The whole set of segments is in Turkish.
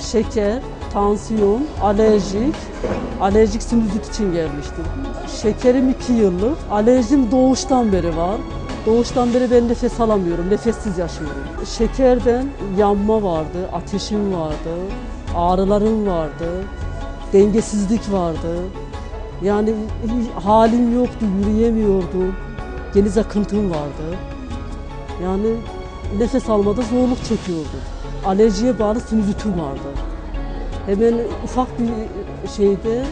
şeker, tansiyon, alerjik, alerjik sinüzit için gelmiştim. Şekerim 2 yıllık, alerjim doğuştan beri var. Doğuştan beri ben nefes alamıyorum, nefessiz yaşıyorum. Şekerden yanma vardı, ateşim vardı, ağrılarım vardı, dengesizlik vardı. Yani halim yoktu, yürüyemiyordum. Geniz akıntım vardı. Yani nefes almada zorluk çekiyordum. Alerjiye bağlı sinüzitim vardı. Hemen ufak bir şeyde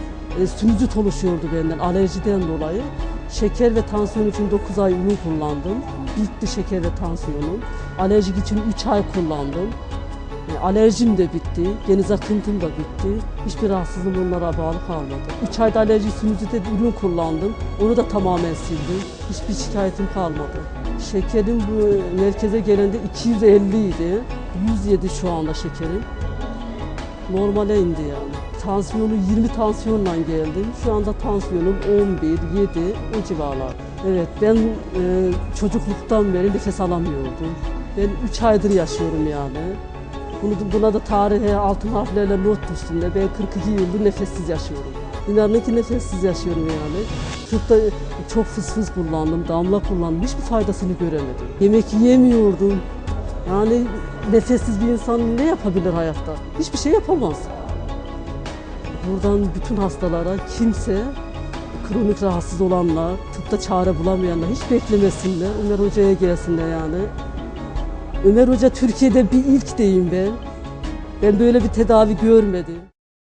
e, sinüzit oluşuyordu benden alerjiden dolayı. Şeker ve tansiyon için 9 ay ürün kullandım. Bitti şeker ve tansiyonum. Alerjik için 3 ay kullandım. E, Alerjim de bitti, geniz akıntım da bitti. Hiçbir rahatsızlığım onlara bağlı kalmadı. 3 ayda alerji sinüzite ürün kullandım. Onu da tamamen sildim. Hiçbir şikayetim kalmadı. Şekerim bu merkeze gelende 250 idi. 107 şu anda şekerim. Normale indi yani. Tansiyonu 20 tansiyonla geldim. Şu anda tansiyonum 11, 7 o civarlar. Evet ben e, çocukluktan beri nefes alamıyordum. Ben 3 aydır yaşıyorum yani. Bunu, buna da tarihe altın harflerle not üstünde. Ben 42 yıldır nefessiz yaşıyorum. İnanın ki nefessiz yaşıyorum yani. Çok fıs fıs kullandım, damla kullandım. Hiçbir faydasını göremedim. Yemek yemiyordum. Yani nefessiz bir insan ne yapabilir hayatta? Hiçbir şey yapamaz. Buradan bütün hastalara kimse kronik rahatsız olanlar, tıpta çare bulamayanlar hiç beklemesinler. Ömer Hoca'ya gelsinler yani. Ömer Hoca Türkiye'de bir ilk deyim ben. Ben böyle bir tedavi görmedim.